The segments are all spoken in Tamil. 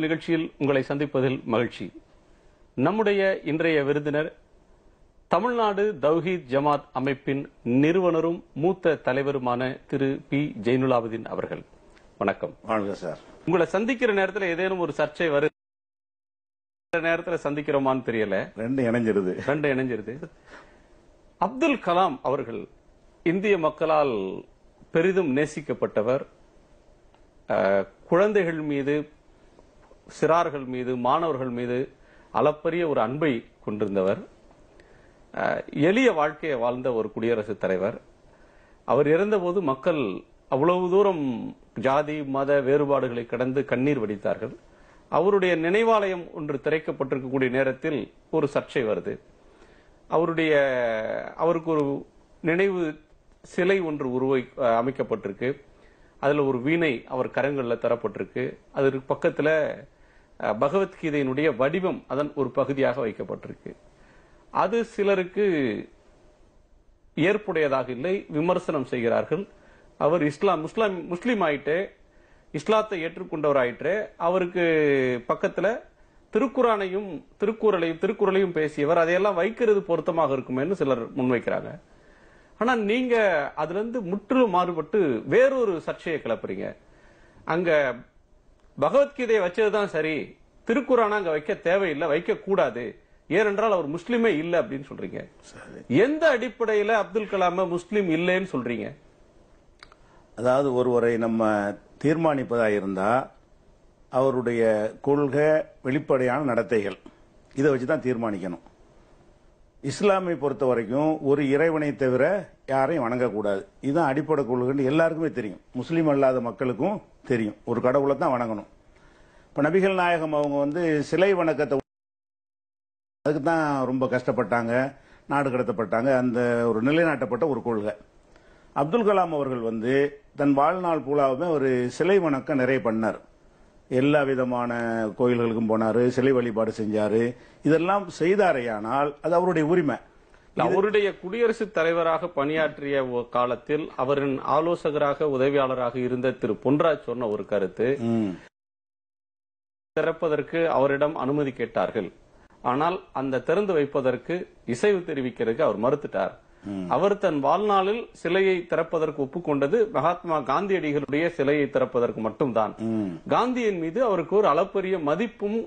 நிகழ்ச்சியில் உங்களை சந்திப்பதில் மகிழ்ச்சி. நம்முடைய இன்றைய விருந்தினர் தமிழ்நாடு தௌஹீத் ஜமாத் அமைப்பின் நிறுவனரும் மூத்த தலைவருமான திரு பி. ஜெயினுலாபுதீன் அவர்கள். வணக்கம். வாழ்க சார். உங்களை சந்திக்கிற நேரத்துல ஏதேனும் ஒரு சர்ச்சை வரு நேரத்துல சந்திக்கிறோமான்னு தெரியல. ரெண்டு இணைஞ்சிருது. ரெண்டு இணைஞ்சிருது. அப்துல் கலாம் அவர்கள் இந்திய மக்களால் பெரிதும் நேசிக்கப்பட்டவர். குழந்தைகள் மீது சிறார்கள் மீது மாணவர்கள் மீது அளப்பரிய ஒரு அன்பை கொண்டிருந்தவர். எளிய வாழ்க்கையை வாழ்ந்த ஒரு குடியரசுத் தலைவர். அவர் இறந்தபோது மக்கள் அவ்வளவு தூரம் ஜாதி மத வேறுபாடுகளை கடந்து கண்ணீர் வடித்தார்கள். அவருடைய நினைவாலயம் ஒன்று திரைக்கப்பட்டிருக்கக்கூடிய நேரத்தில் ஒரு சர்ச்சை வருது. அவருடைய அவருக்கு ஒரு நினைவு சிலை ஒன்று உருவை அமைக்கப்பட்டிருக்கு. அதில் ஒரு வீணை அவர் கரங்களில் தரப்பட்டிருக்கு. அதற்கு பக்கத்தில் பகவத்கீதையினுடைய வடிவம் அதன் ஒரு பகுதியாக வைக்கப்பட்டிருக்கு. அது சிலருக்கு ஏற்புடையதாக இல்லை விமர்சனம் செய்கிறார்கள். அவர் இஸ்லாம் முஸ்லாம் முஸ்லீம் ஆயிட்டு இஸ்லாத்தை ஏற்றுக்கொண்டவர் ஆயிற்று அவருக்கு பக்கத்தில் திருக்குறானையும் திருக்குறளையும் திருக்குறளையும் பேசியவர் அதையெல்லாம் வைக்கிறது பொருத்தமாக இருக்குமேன்னு சிலர் முன்வைக்கிறாங்க. ஆனால் நீங்க அதுலேருந்து முற்றிலும் மாறுபட்டு வேறொரு சர்ச்சையை கிளப்புறீங்க. அங்க பகவத்கீதையை வச்சதுதான் சரி. திருக்குறானை அங்க வைக்க தேவையில்லை வைக்க கூடாது ஏனென்றால் அவர் முஸ்லிமே இல்லை அப்படின்னு சொல்றீங்க. எந்த அடிப்படையில அப்துல் கலாம முஸ்லிம் இல்லைன்னு சொல்றீங்க? அதாவது ஒருவரை நம்ம தீர்மானிப்பதா இருந்தா அவருடைய கொள்கை வெளிப்படையான நடத்தைகள். இதை வச்சு தான் தீர்மானிக்கணும். இஸ்லாமை பொறுத்த வரைக்கும் ஒரு இறைவனை தவிர யாரையும் வணங்கக்கூடாது. இதுதான் அடிப்படை கொள்கைன்னு எல்லாருக்குமே தெரியும். முஸ்லீம் அல்லாத மக்களுக்கும் தெரியும். ஒரு கடவுளை தான் வணங்கணும். இப்போ நபிகள் நாயகம் அவங்க வந்து சிலை வணக்கத்தை அதுக்கு தான் ரொம்ப கஷ்டப்பட்டாங்க நாடு கடத்தப்பட்டாங்க. அந்த ஒரு நிலைநாட்டப்பட்ட ஒரு கொள்கை. அப்துல் கலாம் அவர்கள் வந்து தன் வாழ்நாள் பூலாவுமே ஒரு சிலை வணக்கம் நிறைய பண்ணார். எல்லா விதமான கோயில்களுக்கும் போனாரு சிலை வழிபாடு செஞ்சாரு. இதெல்லாம் செய்தாரேயானால் அது அவருடைய உரிமை. அவருடைய குடியரசுத் தலைவராக பணியாற்றிய காலத்தில் அவரின் ஆலோசகராக உதவியாளராக இருந்த திரு பொன்ராஜ் சொன்ன ஒரு கருத்து. திறப்பதற்கு அவரிடம் அனுமதி கேட்டார்கள். ஆனால் அந்த திறந்து வைப்பதற்கு இசைவு தெரிவிக்கிறதுக்கு அவர் மறுத்துட்டார். அவர் தன் வாழ்நாளில் சிலையை திறப்பதற்கு ஒப்புக்கொண்டது மகாத்மா காந்தியடிகளுடைய சிலையை திறப்பதற்கு மட்டும்தான். காந்தியின் மீது அவருக்கு ஒரு அளப்பரிய மதிப்பும்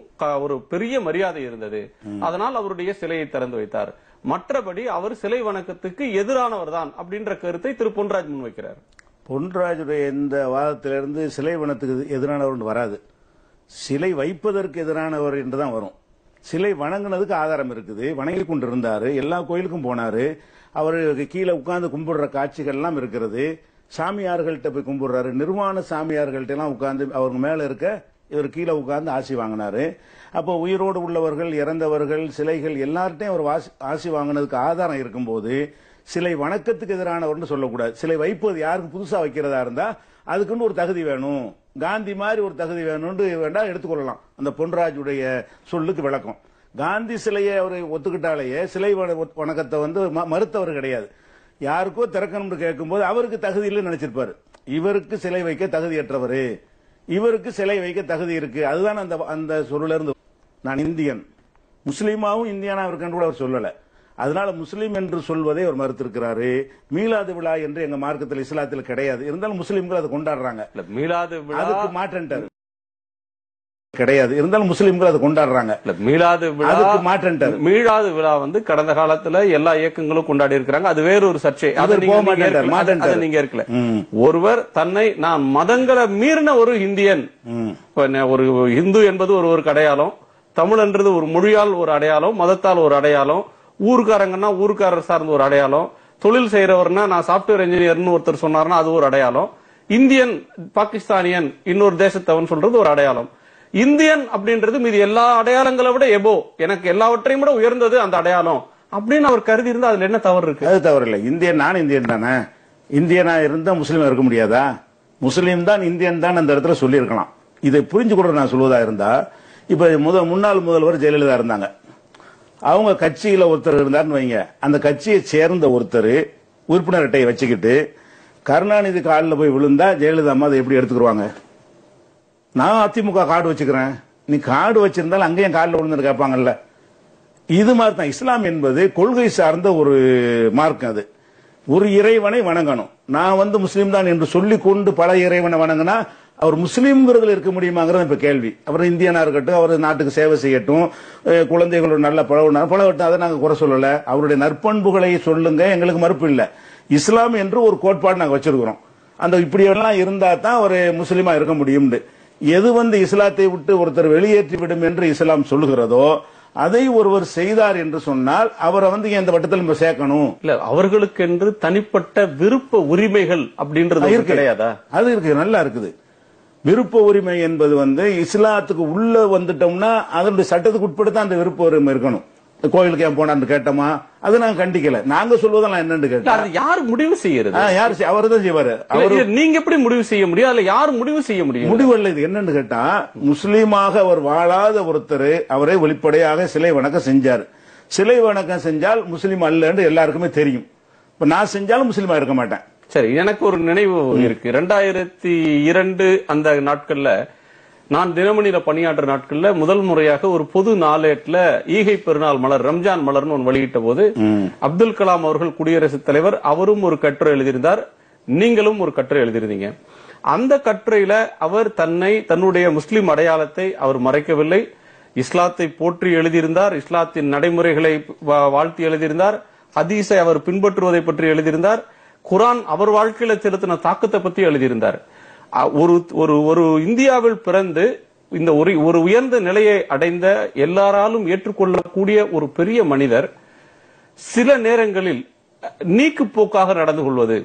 ஒரு பெரிய மரியாதை இருந்தது. அதனால் அவருடைய சிலையை திறந்து வைத்தார். மற்றபடி அவர் சிலை வணக்கத்துக்கு எதிரானவர் தான் அப்படின்ற கருத்தை திரு. பொன்ராஜ் முன்வைக்கிறார். பொன்ராஜுடைய இந்த வாதத்திலிருந்து சிலை வனத்துக்கு எதிரானவர் வராது. சிலை வைப்பதற்கு எதிரானவர் என்று தான் வரும். சிலை வணங்குனதுக்கு ஆதாரம் இருக்குது. வணங்கி கொண்டு இருந்தாரு எல்லா கோயிலுக்கும் போனாரு. அவருக்கு கீழே உட்கார்ந்து கும்பிடுற காட்சிகள்லாம் இருக்கிறது. சாமியார்கள்ட்ட போய் கும்பிடுறாரு. நிர்வாண சாமியார்கள்ட்ட எல்லாம் உட்கார்ந்து அவங்க மேல இருக்க இவர் கீழே உட்கார்ந்து ஆசி வாங்கினாரு. அப்போ உயிரோடு உள்ளவர்கள் இறந்தவர்கள் சிலைகள் எல்லார்ட்டையும் அவர் வாசி- ஆசி வாங்கினதுக்கு ஆதாரம் இருக்கும்போது சிலை வணக்கத்துக்கு எதிரானவர்னு சொல்லக்கூடாது. சிலை வைப்பது யாருக்கு புதுசா வைக்கிறதா இருந்தா அதுக்குன்னு ஒரு தகுதி வேணும். காந்தி மாதிரி ஒரு தகுதி வேணும்னு வேண்டாம் எடுத்துக்கொள்ளலாம். அந்த பொன்ராஜுடைய சொல்லுக்கு விளக்கம். காந்தி சிலையை அவர் ஒத்துக்கிட்டாலேயே சிலை வண- வணக்கத்தை வந்து மறுத்தவர் கிடையாது. யாருக்கோ திறக்கணும்னு கேட்கும்போது அவருக்கு தகுதி இல்லைன்னு நினைச்சிருப்பாரு. இவருக்கு சிலை வைக்க தகுதியற்றவர். இவருக்கு சிலை வைக்க தகுதி இருக்கு. அதுதான் அந்த அந்த சொல்லுல இருந்து நான் இந்தியன். முஸ்லீமாவும் இந்தியானா இருக்கன்னு கூட அவர் சொல்லல. அதனால முஸ்லீம் என்று சொல்வதை அவர் மறுத்திருக்கிறாரு. மீலாது விழா என்று எங்க மார்க்கத்தில் இஸ்லாத்தில் கிடையாது. இருந்தாலும் முஸ்லீம்கள் அதை கொண்டாடுறாங்க. மீலாது விழா மாற்றன்ட்டார். கிடையாது. இருந்தாலும் முஸ்லீம்கள் அதை கொண்டாடுறாங்க. மீலாது விழா மாற்றன்ட்டார் மீளாது விழா வந்து கடந்த காலத்துல எல்லா இயக்கங்களும் கொண்டாடி இருக்கிறாங்க. அது வேற ஒரு சர்ச்சை. அதை நீங்க- இருக்கல. ஒருவர் தன்னை நான் மதங்களை மீறின ஒரு இந்தியன். ஒரு இந்து என்பது ஒரு ஒரு அடையாளம் தமிழ்ன்றது ஒரு மொழியால் ஒரு அடையாளம். மதத்தால் ஒரு அடையாளம். ஊருக்காரங்கன்னா ஊருக்காரர் சார்ந்த ஒரு அடையாளம். தொழில் செய்யறவர்னா நான் சாப்ட்வேர் இன்ஜினியர்னு ஒருத்தர் சொன்னார்னா அது ஒரு அடையாளம். இந்தியன் பாகிஸ்தானியன் இன்னொரு தேசத்தவன் சொல்றது ஒரு அடையாளம். இந்தியன் அப்படின்றது மீது எல்லா அடையாளங்களை விட எபோ. எனக்கு எல்லாவற்றையும் விட உயர்ந்தது அந்த அடையாளம். அப்படின்னு அவர் கருதி இருந்தா அதுல என்ன தவறு இருக்கு? அது தவறு இல்லை. இந்தியன் நான் இந்தியன் தானே? இந்தியனா இருந்தா முஸ்லீம் இருக்க முடியாதா? முஸ்லீம் தான் இந்தியன் தான் அந்த இடத்துல சொல்லியிருக்கலாம். இதை புரிஞ்சு கூட நான் சொல்வதா இருந்தா இப்ப முத முன்னாள் முதல்வர் ஜெயலலிதா இருந்தாங்க. அவங்க கட்சியில ஒருத்தர் இருந்தாருன்னு வைங்க. அந்த கட்சியை சேர்ந்த ஒருத்தர் உறுப்பினர் அட்டையை வச்சுக்கிட்டு கருணாநிதி காலில் போய் விழுந்தா ஜெயலலிதா அம்மா அதை எப்படி எடுத்துக்கிடுவாங்க நான் அதிமுக கார்டு வச்சுக்கிறேன். நீ காடு வச்சிருந்தாலும் அங்கேயும் காலில் விழுந்து கேட்பாங்கல்ல. இது மாதிரி தான். இஸ்லாம் என்பது கொள்கை சார்ந்த ஒரு மார்க்கம் அது. ஒரு இறைவனை வணங்கணும். நான் வந்து முஸ்லீம் தான் என்று சொல்லி கொண்டு பல இறைவனை வணங்கினா அவர் முஸ்லீம்ங்கிறதுல இருக்க முடியுமாங்கிறது இப்ப கேள்வி. அவர் இந்தியனா இருக்கட்டும் அவர் நாட்டுக்கு சேவை செய்யட்டும் குழந்தைகளோட நல்ல பழகினார் பழகட்டும் அதை நாங்கள் குறை சொல்லல. அவருடைய நற்பண்புகளை சொல்லுங்க எங்களுக்கு மறுப்பு இல்லை. இஸ்லாம் என்று ஒரு கோட்பாடு நாங்கள் வச்சிருக்கிறோம். அந்த இப்படியெல்லாம் இருந்தா தான் ஒரு முஸ்லீமா இருக்க முடியும்னு. எது வந்து இஸ்லாத்தை விட்டு ஒருத்தர் வெளியேற்றி விடும் என்று இஸ்லாம் சொல்லுகிறதோ அதை ஒருவர் செய்தார் என்று சொன்னால் அவரை வந்து இந்த வட்டத்தில் நம்ம சேர்க்கணும்? இல்ல அவர்களுக்கென்று தனிப்பட்ட விருப்ப உரிமைகள் அப்படின்றது. கிடையாதா? அது இருக்கு நல்லா இருக்குது. விருப்ப உரிமை என்பது வந்து இஸ்லாத்துக்கு உள்ள வந்துட்டோம்னா அதனுடைய சட்டத்துக்கு உட்பட்டு தான் அந்த விருப்ப உரிமை இருக்கணும். கோயிலுக்கு ஏன் போனான்னு கேட்டோமா? அது நாங்க கண்டிக்கல. நாங்க சொல்வதெல்லாம் என்னன்னு இல்ல கேட்டா அது யார் முடிவு செய்யறது? யார் அவர் தான் செய்வாரு. இல்ல, அவர் நீங்க எப்படி முடிவு செய்ய முடியும்? அதுல யார் முடிவு செய்ய முடியும்? முடிவல்ல இது என்னன்னு கேட்டா முஸ்லீமாக அவர் வாழாத ஒருத்தர் அவரை வெளிப்படையாக சிலை வணக்கம் செஞ்சார். சிலை வணக்கம் செஞ்சால் முஸ்லீம் அல்லன்னு எல்லாருக்குமே தெரியும். இப்ப நான் செஞ்சாலும் முஸ்லீமா இருக்க மாட்டேன். சரி எனக்கு ஒரு நினைவு இருக்கு. ரெண்டாயிரத்தி இரண்டு அந்த நாட்கள்ல நான் தினமணியில பணியாற்ற நாட்கள்ல முதல் முறையாக ஒரு பொது நாளேட்டுல ஈகை பெருநாள் மலர் ரம்ஜான் மலர்னு ஒன்று வெளியிட்ட போது அப்துல் கலாம் அவர்கள் குடியரசுத் தலைவர் அவரும் ஒரு கட்டுரை எழுதியிருந்தார். நீங்களும் ஒரு கட்டுரை எழுதியிருந்தீங்க. அந்த கட்டுரையில அவர் தன்னை தன்னுடைய முஸ்லிம் அடையாளத்தை அவர் மறைக்கவில்லை. இஸ்லாத்தை போற்றி எழுதியிருந்தார் இஸ்லாத்தின் நடைமுறைகளை வாழ்த்தி எழுதியிருந்தார். ஹதீஸை அவர் பின்பற்றுவதை பற்றி எழுதியிருந்தார். குரான் அவர் வாழ்க்கையில செலுத்தின தாக்கத்தை பத்தி எழுதியிருந்தார். ஒரு ஒரு ஒரு இந்தியாவில் பிறந்து இந்த ஒரு ஒரு உயர்ந்த நிலையை அடைந்த எல்லாராலும் ஏற்றுக்கொள்ளக்கூடிய ஒரு பெரிய மனிதர் சில நேரங்களில் நீக்கு போக்காக நடந்து கொள்வது.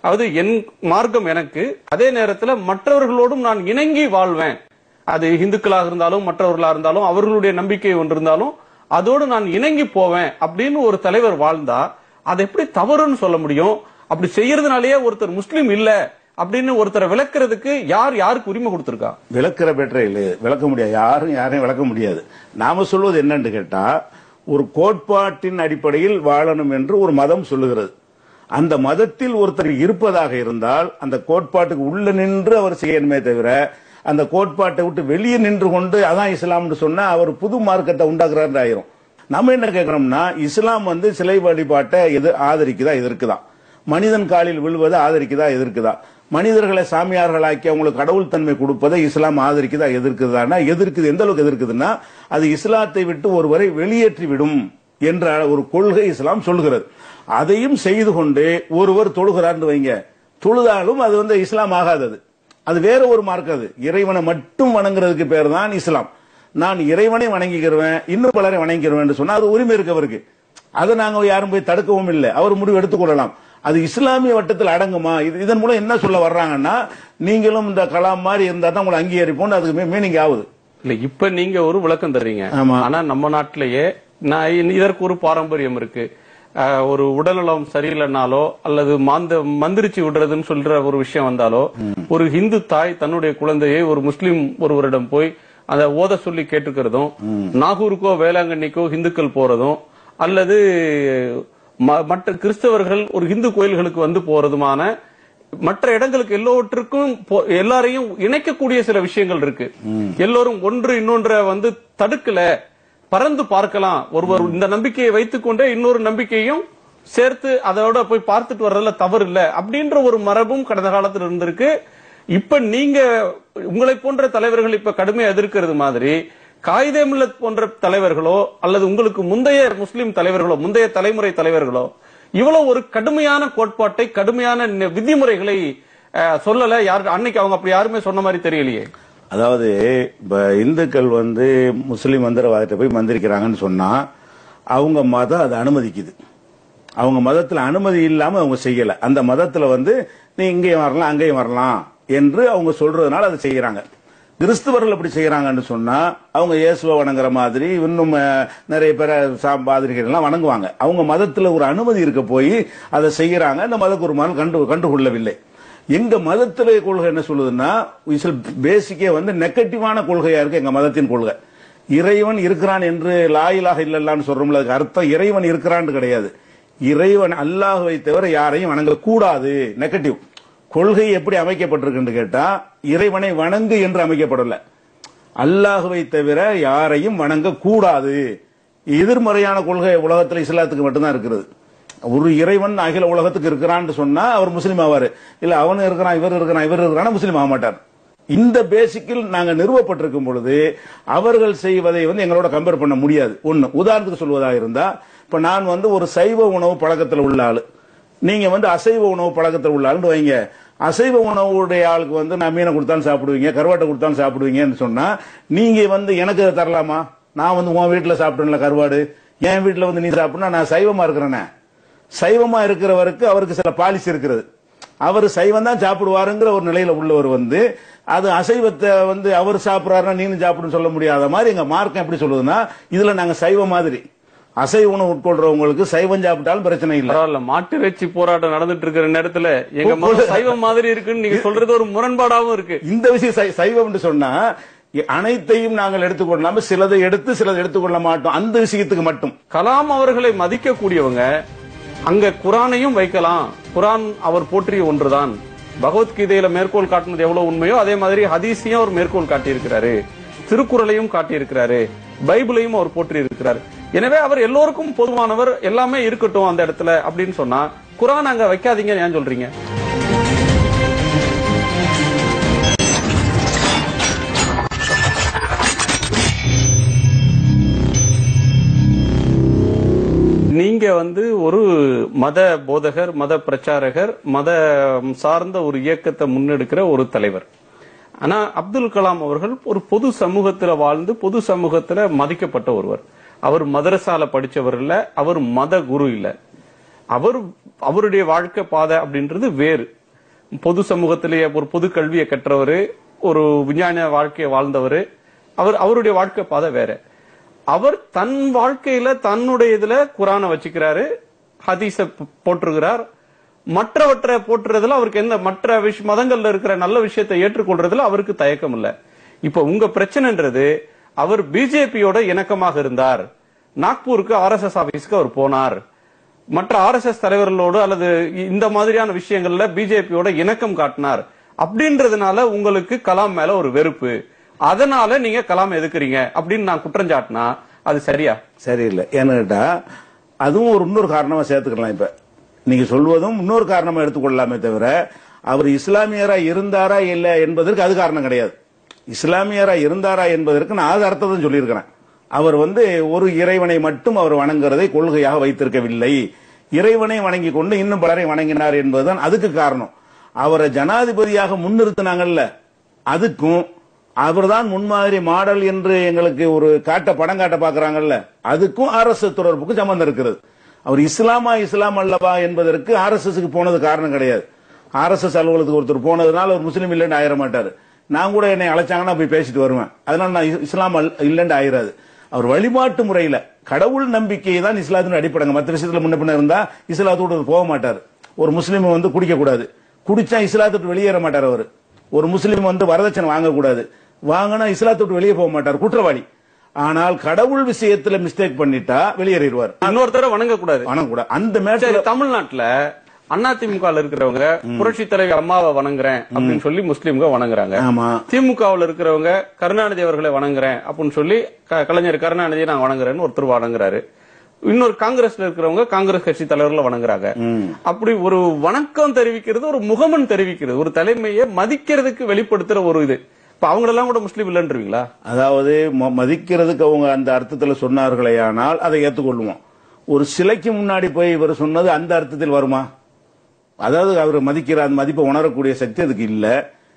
அதாவது என் மார்க்கம் எனக்கு அதே நேரத்தில் மற்றவர்களோடும் நான் இணங்கி வாழ்வேன். அது இந்துக்களாக இருந்தாலும் மற்றவர்களா இருந்தாலும் அவர்களுடைய நம்பிக்கை ஒன்று இருந்தாலும் அதோடு நான் இணங்கி போவேன் அப்படின்னு ஒரு தலைவர் வாழ்ந்தா அதை எப்படி தவறுன்னு சொல்ல முடியும்? அப்படி செய்யறதுனாலயே ஒருத்தர் முஸ்லீம் இல்லை அப்படின்னு ஒருத்தரை விளக்குறதுக்கு யார் யாருக்கு உரிமை கொடுத்திருக்கா? விளக்குற பெற்ற இல்லை விளக்க முடியாது. யாரும் யாரையும் விளக்க முடியாது. நாம சொல்வது என்னன்னு கேட்டா ஒரு கோட்பாட்டின் அடிப்படையில் வாழணும் என்று ஒரு மதம் சொல்லுகிறது. அந்த மதத்தில் ஒருத்தர் இருப்பதாக இருந்தால் அந்த கோட்பாட்டுக்கு உள்ள நின்று அவர் செய்யணுமே தவிர அந்த கோட்பாட்டை விட்டு வெளியே நின்று கொண்டு அதான் இஸ்லாம்னு சொன்னா அவர் புது மார்க்கத்தை உண்டாக்குறாரு ஆயிரும். நம்ம என்ன கேட்கிறோம்னா இஸ்லாம் வந்து சிலை வழிபாட்டை எது ஆதரிக்குதா எதிர்க்குதான் மனிதன் காலில் விழுவதை ஆதரிக்குதா எதிர்க்குதா? மனிதர்களை சாமியார்களாக்கி அவங்களுக்கு கடவுள் தன்மை கொடுப்பதை இஸ்லாம் ஆதரிக்குதா எதிர்க்குதானா? எதிர்க்குது எந்த அளவுக்கு எதிர்க்குதுன்னா அது இஸ்லாத்தை விட்டு ஒருவரை வெளியேற்றி விடும் என்ற ஒரு கொள்கை இஸ்லாம் சொல்கிறது. அதையும் செய்து கொண்டு ஒருவர் தொழுகிறார்னு வைங்க. தொழுதாலும் அது வந்து இஸ்லாம் ஆகாதது. அது வேற ஒரு மார்க்கம் அது. இறைவனை மட்டும் வணங்குறதுக்கு பேர் தான் இஸ்லாம். நான் இறைவனை வணங்கிக்கிறவேன் இன்னும் பலரை வணங்கிக்கிறவேன் சொன்னா அது உரிமை இருக்கு அவருக்கு. அதை நாங்க யாரும் போய் தடுக்கவும் இல்லை. அவர் முடிவு எடுத்துக்கொள்ளலாம் அது இஸ்லாமிய வட்டத்தில் அடங்குமா? இது இதன் மூலம் என்ன சொல்ல வர்றாங்கன்னா நீங்களும் இந்த கலாம் மாதிரி இருந்தா தான் உங்களை அங்கீகரிப்போம் அதுக்கு மீனிங் ஆகுது. இல்ல இப்ப நீங்க ஒரு விளக்கம் தர்றீங்க. ஆனா நம்ம நாட்டிலேயே நான் இதற்கு ஒரு பாரம்பரியம் இருக்கு. ஒரு உடல்நலம் சரியில்லைனாலோ அல்லது மாந்த மந்திரிச்சு விடுறதுன்னு சொல்ற ஒரு விஷயம் வந்தாலோ ஒரு இந்து தாய் தன்னுடைய குழந்தையை ஒரு முஸ்லிம் ஒருவரிடம் போய் அதை ஓத சொல்லி கேட்டுக்கிறதும் நாகூருக்கோ வேளாங்கண்ணிக்கோ இந்துக்கள் போறதும் அல்லது மற்ற கிறிஸ்தவர்கள் ஒரு இந்து கோயில்களுக்கு வந்து போறதுமான மற்ற இடங்களுக்கு எல்லோருக்கும் போ- எல்லாரையும் இணைக்கக்கூடிய சில விஷயங்கள் இருக்கு. எல்லோரும் ஒன்று இன்னொன்றை வந்து தடுக்கல பறந்து பார்க்கலாம். ஒருவர் இந்த நம்பிக்கையை வைத்துக்கொண்டே இன்னொரு நம்பிக்கையும் சேர்த்து அதோட போய் பார்த்துட்டு வர்றதுல தவறு இல்ல அப்படின்ற ஒரு மரபும் கடந்த காலத்துல இருந்திருக்கு. இப்ப நீங்க உங்களை போன்ற தலைவர்கள் இப்ப கடுமையா எதிர்க்கிறது மாதிரி காயிதே போன்ற தலைவர்களோ அல்லது உங்களுக்கு முந்தைய முஸ்லிம் தலைவர்களோ முந்தைய தலைமுறை தலைவர்களோ இவ்வளவு ஒரு கடுமையான கோட்பாட்டை கடுமையான விதிமுறைகளை சொல்லல. யார் அன்னைக்கு அவங்க அப்படி யாருமே சொன்ன மாதிரி தெரியலையே. அதாவது இப்ப இந்துக்கள் வந்து முஸ்லீம் மந்திரவாதத்தை போய் மந்திரிக்கிறாங்கன்னு சொன்னா அவங்க மதம் அதை அனுமதிக்குது. அவங்க மதத்துல அனுமதி இல்லாம அவங்க செய்யல. அந்த மதத்துல வந்து நீ இங்கேயும் வரலாம் அங்கேயும் வரலாம் என்று அவங்க சொல்றதுனால அதை செய்யறாங்க. கிறிஸ்துவர்கள் அப்படி செய்யறாங்கன்னு சொன்னா அவங்க இயேசுவை வணங்குற மாதிரி இன்னும் நிறைய பேரை சா- பாதிரிகள் எல்லாம் வணங்குவாங்க. அவங்க மதத்துல ஒரு அனுமதி இருக்க போய் அதை செய்யறாங்க. அந்த மத குருமார்கள் கண்டு கண்டுகொள்ளவில்லை. எங்க மதத்துல கொள்கை என்ன சொல்லுதுன்னா பேசிக்கே வந்து நெகட்டிவான கொள்கையா இருக்கு எங்க மதத்தின் கொள்கை. இறைவன் இருக்கிறான் என்று லாயிலாக இல்லல்லான்னு சொல்றோம்ல அதுக்கு அர்த்தம் இறைவன் இருக்கிறான்னு கிடையாது. இறைவன் அல்லாஹுவை தவிர யாரையும் வணங்க கூடாது நெகட்டிவ். கொள்கை எப்படி அமைக்கப்பட்டிருக்குன்னு கேட்டா இறைவனை வணங்கு என்று அமைக்கப்படல. அல்லாஹுவை தவிர யாரையும் வணங்க கூடாது எதிர்மறையான கொள்கை உலகத்தில் இஸ்லாத்துக்கு மட்டும்தான் இருக்கிறது ஒரு இறைவன் அகில உலகத்துக்கு இருக்கிறான்னு சொன்னா அவர் முஸ்லீம் ஆவாரு. இல்ல அவன் இருக்கிறான் இவர் இருக்கிறான் இவர் இருக்கிறான் முஸ்லீம் ஆக மாட்டார். இந்த பேசிக்கில் நாங்க நிறுவப்பட்டிருக்கும் பொழுது அவர்கள் செய்வதை வந்து எங்களோட கம்பேர் பண்ண முடியாது. ஒன்னு உதாரணத்துக்கு சொல்வதாக இருந்தா இப்ப நான் வந்து ஒரு சைவ உணவு பழக்கத்தில் உள்ள ஆளு. நீங்க வந்து அசைவ உணவு பழக்கத்தில் உள்ள ஆளுன்னு வைங்க. அசைவ உணவுடைய ஆளுக்கு வந்து நான் மீனை கொடுத்தாலும் சாப்பிடுவீங்க கருவாட்டை கொடுத்தாலும் சாப்பிடுவீங்கன்னு சொன்னா நீங்க வந்து எனக்கு இதை தரலாமா? நான் வந்து உன் வீட்டில் சாப்பிட்டேன்ல கருவாடு. என் வீட்டில் வந்து நீ சாப்பிடணும் நான் சைவமா இருக்கிறேனே. சைவமா இருக்கிறவருக்கு அவருக்கு சில பாலிசி இருக்கிறது அவர் சைவம் தான் சாப்பிடுவாருங்கிற ஒரு நிலையில உள்ளவர் வந்து அது அசைவத்தை வந்து அவர் சாப்பிட்றாருன்னா நீனும் சாப்பிடுன்னு சொல்ல முடியாத மாதிரி எங்க மார்க்கம் எப்படி சொல்லுதுன்னா இதுல நாங்க சைவ மாதிரி. அசைவ உணவு உட்கொள்றவங்களுக்கு சைவம் சாப்பிட்டாலும் பிரச்சனை இல்லை. பரவாயில்ல மாட்டு இறைச்சி போராட்டம் நடந்துட்டு இருக்கிற நேரத்துல எங்க சைவம் மாதிரி இருக்குன்னு நீங்க சொல்றது ஒரு முரண்பாடாவும் இருக்கு. இந்த விஷயம் சைவம்னு சொன்னா அனைத்தையும் நாங்கள் எடுத்துக்கொள்ளாம சிலதை எடுத்து சிலதை எடுத்துக்கொள்ள மாட்டோம். அந்த விஷயத்துக்கு மட்டும். கலாம் அவர்களை மதிக்கக்கூடியவங்க அங்க குரானையும் வைக்கலாம். குரான் அவர் போற்றிய ஒன்றுதான். பகவத்கீதையில மேற்கோள் காட்டினது எவ்வளவு உண்மையோ அதே மாதிரி ஹதீஸையும் அவர் மேற்கோள் காட்டியிருக்கிறாரு. திருக்குறளையும் காட்டியிருக்கிறாரு. பைபிளையும் அவர் போற்றி இருக்கிறார் எனவே அவர் எல்லோருக்கும் பொதுவானவர் எல்லாமே இருக்கட்டும் அந்த இடத்துல அப்படின்னு சொன்னா குரான் அங்க வைக்காதீங்கன்னு ஏன் சொல்றீங்க? நீங்க வந்து ஒரு மத போதகர் மத பிரச்சாரகர் மத சார்ந்த ஒரு இயக்கத்தை முன்னெடுக்கிற ஒரு தலைவர். ஆனா அப்துல் கலாம் அவர்கள் ஒரு பொது சமூகத்துல வாழ்ந்து பொது சமூகத்துல மதிக்கப்பட்ட ஒருவர். அவர் மதரசால படிச்சவர் இல்ல அவர் மத குரு இல்ல. அவர் அவருடைய வாழ்க்கை பாதை அப்படின்றது வேறு. பொது சமூகத்திலேயே ஒரு பொது கல்வியை கற்றவர் ஒரு விஞ்ஞான வாழ்க்கையை வாழ்ந்தவர் அவர் அவருடைய வாழ்க்கை பாதை வேற. அவர் தன் வாழ்க்கையில தன்னுடைய இதுல குரானை வச்சுக்கிறாரு ஹதீஸ போட்டிருக்கிறார் மற்றவற்றை போட்டுறதுல அவருக்கு எந்த மற்ற விஷ மதங்கள்ல இருக்கிற நல்ல விஷயத்தை ஏற்றுக்கொள்றதுல அவருக்கு தயக்கம் இல்ல. இப்ப உங்க பிரச்சனைன்றது அவர் பிஜேபியோட இணக்கமாக இருந்தார். நாக்பூருக்கு ஆர்எஸ்எஸ் ஆபீஸ்க்கு அவர் போனார். மற்ற ஆர்எஸ்எஸ் தலைவர்களோடு அல்லது இந்த மாதிரியான விஷயங்கள்ல பிஜேபியோட இணக்கம் காட்டினார். அப்படின்றதுனால உங்களுக்கு கலாம் மேல ஒரு வெறுப்பு. அதனால நீங்க கலாம் எதுக்குறீங்க? அப்படின்னு நான் குற்றம் சாட்டினா அது சரியா? சரியில்லை. ஏன்னு கேட்டா அதுவும் ஒரு இன்னொரு காரணமா சேர்த்துக்கலாம் இப்ப. நீங்க சொல்வதும் இன்னொரு காரணமா எடுத்துக்கொள்ளலாமே தவிர அவர் இஸ்லாமியரா இருந்தாரா இல்ல என்பதற்கு அது காரணம் கிடையாது. இஸ்லாமியரா இருந்தாரா என்பதற்கு நான் அது அர்த்தத்தை சொல்லியிருக்கிறேன். அவர் வந்து ஒரு இறைவனை மட்டும் அவர் வணங்குறதை கொள்கையாக வைத்திருக்கவில்லை. இறைவனை வணங்கி கொண்டு இன்னும் பலரை வணங்கினார் என்பதுதான் அதுக்கு காரணம். அவரை ஜனாதிபதியாக முன்னிறுத்தினாங்கல்ல அதுக்கும் அவர்தான் முன்மாதிரி மாடல் என்று எங்களுக்கு ஒரு காட்ட படம் காட்ட பாக்குறாங்கல்ல அதுக்கும் அரசு தொடர்புக்கு சம்பந்தம் இருக்கிறது. அவர் இஸ்லாமா இஸ்லாம் அல்லவா என்பதற்கு ஆர்எஸ்எஸ் போனது காரணம் கிடையாது. ஆர்எஸ்எஸ் அலுவலகத்துக்கு ஒருத்தர் போனதுனால ஒரு முஸ்லீம் இல்லைன்னு ஆயிர மாட்டார். நான் கூட என்னை அழைச்சாங்கன்னா போய் பேசிட்டு வருவேன். அதனால நான் இஸ்- இஸ்லாம் அல்- இல்லைன்னு ஆயிராது. அவர் வழிபாட்டு முறையில கடவுள் நம்பிக்கை தான் இஸ்லாத்தின் அடிப்படைங்க. மற்ற விஷயத்துல முன்ன பின்ன இருந்தா இஸ்லாத்தோடு போக மாட்டார். ஒரு முஸ்லீம் வந்து குடிக்க கூடாது குடிச்சா இஸ்லாத்தை விட்டு வெளியேற மாட்டார் அவர். ஒரு முஸ்லீம் வந்து வரதட்சணை வாங்கக்கூடாது. வாங்கினா இஸ்லாத்தை விட்டு வெளியே போக மாட்டார். குற்றவாளி. ஆனால் கடவுள் விஷயத்துல மிஸ்டேக் பண்ணிட்டா வெளியேறிடுவார். இன்னொருத்தர வணங்க கூடாது வணங்கக்கூடாது. அந்த மேட்டர் தமிழ்நாட்டுல அதிமுக இருக்கிறவங்க புரட்சி தலைவி அம்மாவை வணங்குறேன் அப்படின்னு சொல்லி முஸ்லீம்க வணங்குறாங்க. திமுகவில் இருக்கிறவங்க கருணாநிதி அவர்களை வணங்குறேன் அப்படின்னு சொல்லி கலைஞர் கருணாநிதியை நான் வணங்குறேன்னு ஒருத்தர் வணங்குறாரு. இன்னொரு காங்கிரஸ்ல இருக்கிறவங்க காங்கிரஸ் கட்சி தலைவர்களை வணங்குறாங்க. அப்படி ஒரு வணக்கம் தெரிவிக்கிறது ஒரு முகமன் தெரிவிக்கிறது ஒரு தலைமையை மதிக்கிறதுக்கு வெளிப்படுத்துற ஒரு இது. இப்போ அவங்களெல்லாம் கூட முஸ்லீம் இல்லைன்றீங்களா அதாவது ம- மதிக்கிறதுக்கு அவங்க அந்த அர்த்தத்தில் சொன்னார்களே ஆனால் அதை ஏற்றுக்கொள்வோம். ஒரு சிலைக்கு முன்னாடி போய் இவர் சொன்னது அந்த அர்த்தத்தில் வருமா? அதாவது அவர் மதிக்கிற அந்த மதிப்பை உணரக்கூடிய சக்தி அதுக்கு இல்லை.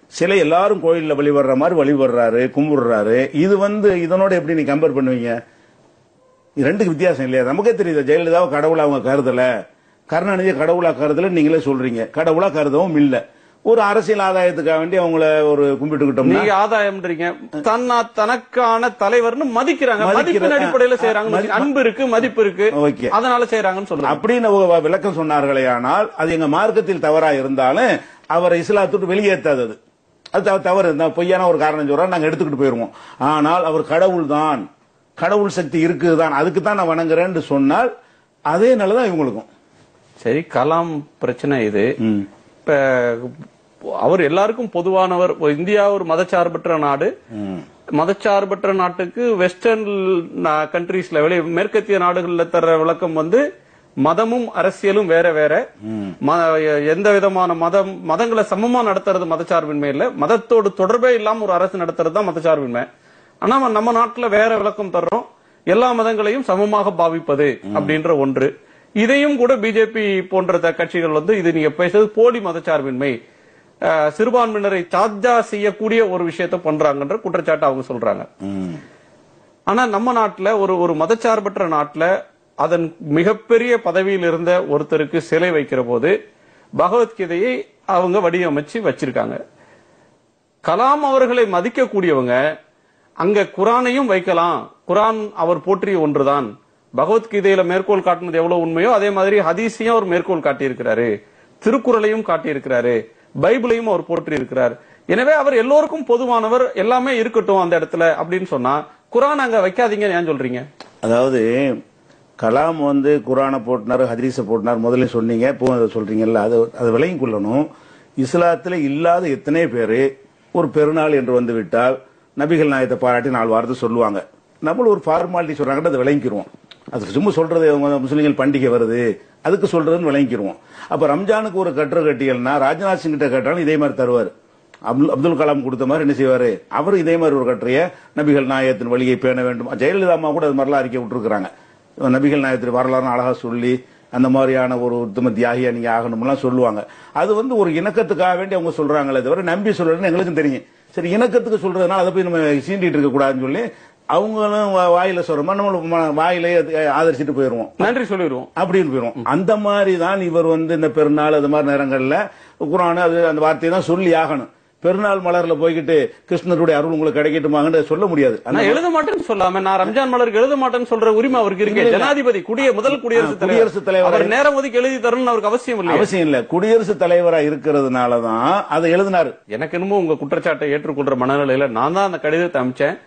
சிலை எல்லாரும் கோயிலில் வழிபடுற மாதிரி வழிபடுறாரு கும்பிடுறாரு. இது வந்து இதனோட எப்படி நீ கம்பேர் பண்ணுவீங்க? ரெண்டுக்கு வித்தியாசம் இல்லையா? நமக்கே தெரியுது ஜெயலலிதாவை கடவுளா அவங்க கருதல. கருணாநிதியை கடவுளா கருதல நீங்களே சொல்றீங்க. கடவுளா கருதவும் இல்லை. ஒரு அரசியல் ஆதாயத்துக்காக வேண்டி அவங்கள ஒரு கும்பிட்டுக்கிட்டோம்னா நீங்க ஆதாயம்ன்றீங்க. தன்னா தனக்கான தலைவர்னு மதிக்கிறாங்க. மதிக்கிற- மதிப்பின் அடிப்படையில செய்யறாங்க அன்பு இருக்கு மதிப்பு இருக்கு. ஓகே. அதனால செய்யறாங்கன்னு சொல்றாங்க. அப்படின்னு விளக்கம் சொன்னார்களே ஆனால் அது எங்க மார்க்கத்தில் தவறா இருந்தாலும் அவரை இஸ்லாத்துட்டு வெளியேற்றாதது அது. தவ- தவறு. பொய்யான ஒரு காரணம் சொல்றேன் நாங்க எடுத்துக்கிட்டு போயிருவோம். ஆனால் அவர் கடவுள் தான். கடவுள் சக்தி இருக்குதான் அதுக்கு தான் நான் வணங்குறேன்னு சொன்னால் அதே நல்லதான் இவங்களுக்கும். சரி கலாம் பிரச்சனை இது. இப்ப அவர் எல்லாருக்கும் பொதுவானவர். இந்தியா ஒரு மதச்சார்பற்ற நாடு. மதச்சார்பற்ற நாட்டுக்கு வெஸ்டர்ன் கண்ட்ரீஸ்ல வெளி மேற்கத்திய நாடுகள்ல தர விளக்கம் வந்து மதமும் அரசியலும் வேற வேற. எந்த விதமான மதம் மதங்களை சமமா நடத்துறது மதச்சார்பின்மை இல்ல. மதத்தோடு தொடர்பே இல்லாம ஒரு அரசு நடத்துறது தான் மதச்சார்பின்மை. ஆனா நம்ம நாட்டுல வேற விளக்கம் தர்றோம். எல்லா மதங்களையும் சமமாக பாவிப்பது அப்படின்ற ஒன்று. இதையும் கூட பிஜேபி போன்ற கட்சிகள் வந்து இது நீங்க பேசுறது போலி மதச்சார்பின்மை. சிறுபான்மையினரை சார்ஜா செய்யக்கூடிய ஒரு விஷயத்த பண்றாங்கன்ற குற்றச்சாட்டு அவங்க சொல்றாங்க. ஆனா நம்ம நாட்டுல ஒரு ஒரு மதச்சார்பற்ற நாட்டுல அதன் மிகப்பெரிய பதவியில் இருந்த ஒருத்தருக்கு சிலை வைக்கிற போது பகவத்கீதையை அவங்க வடிவமைச்சு வச்சிருக்காங்க. கலாம் அவர்களை மதிக்கக்கூடியவங்க அங்க குரானையும் வைக்கலாம். குரான் அவர் போற்றிய ஒன்றுதான். பகவத்கீதையில மேற்கோள் காட்டினது எவ்வளவு உண்மையோ அதே மாதிரி ஹதீஸையும் அவர் மேற்கோள் காட்டியிருக்கிறாரு. திருக்குறளையும் காட்டியிருக்கிறாரு. பைபிளையும் அவர் போற்றி இருக்கிறார். எனவே அவர் எல்லோருக்கும் பொதுவானவர் எல்லாமே இருக்கட்டும் அந்த இடத்துல அப்படின்னு சொன்னா குரான் அங்க வைக்காதீங்கன்னு ஏன் சொல்றீங்க? அதாவது கலாம் வந்து குரானை போட்டினார் ஹதீஸை போட்டினார் முதல்ல சொன்னீங்க இப்போ அதை சொல்றீங்கல்ல அது அது விலையும் கொள்ளணும். இஸ்லாத்துல இல்லாத எத்தனை பேர் ஒரு பெருநாள் என்று வந்து விட்டால் நபிகள் நாயத்தை பாராட்டி நாலு வாரத்தை சொல்லுவாங்க. நம்மளும் ஒரு ஃபார்மாலிட்டி சொல்றாங்கன்னு அதை விளங்கிடுவோம் அது சும்மா சொல்றது அவங்க முஸ்லீம்கள் பண்டிகை வருது அதுக்கு சொல்றதுன்னு விளங்கிடுவோம் அப்ப ரம்ஜானுக்கு ஒரு கட்டுரை கட்டியல்னா ராஜ்நாத் சிங் கிட்ட கேட்டாலும் இதே மாதிரி தருவார். அப்துல் அப்துல் கலாம் கொடுத்த மாதிரி என்ன செய்வாரு? அவரும் இதே மாதிரி ஒரு கட்டுரைய நபிகள் நாயகத்தின் வழியை பேண வேண்டும். ஜெயலலிதா அம்மா கூட அது மாதிரிலாம் அறிக்கை விட்டுருக்காங்க நபிகள் நாயகத்தின் வரலாறு அழகா சொல்லி அந்த மாதிரியான ஒரு உத்தம தியாகியா நீங்க ஆகணும்லாம் சொல்லுவாங்க. அது வந்து ஒரு இணக்கத்துக்காக வேண்டி அவங்க சொல்றாங்களே தவிர நம்பி சொல்றதுன்னு எங்களுக்கும் தெரியும். சரி இணக்கத்துக்கு சொல்றதுனால அதை போய் நம்ம சீண்டிட்டு இருக்க கூடாதுன்னு சொல்லி அவங்களும் வாயில சொல்றோமா நம்ம வாயிலே ஆதரிச்சுட்டு போயிருவோம். நன்றி சொல்லிடுவோம். அப்படின்னு போயிரும் அந்த மாதிரி தான் இவர் வந்து இந்த பெருநாள் அது மாதிரி நேரங்கள்ல குரான் அது அந்த வார்த்தையை தான் சொல்லி ஆகணும். பெருநாள் மலர்ல போய்கிட்டு கிருஷ்ணருடைய அருள் உங்களுக்கு கிடைக்கட்டுமாங்கன்னு சொல்ல முடியாது. நான் எழுத மாட்டேன்னு சொல்லாம நான் ரம்ஜான் மலருக்கு எழுத மாட்டேன்னு சொல்ற உரிமை அவருக்கு இருக்கு. ஜனாதிபதி குடிய முதல் குடியரசுத் குடியரசுத் தலைவர் நேரம் ஒதுக்கி எழுதி தரணும்னு அவருக்கு அவசியம் இல்லை அவசியம் இல்ல. குடியரசுத் தலைவரா இருக்கிறதுனால தான் அதை எழுதினாரு. எனக்கு என்னமோ உங்க குற்றச்சாட்டை ஏற்றுக்கொள்ற மனநிலையில நான் தான் அந்த கடிதத்தை அமிச்சேன்.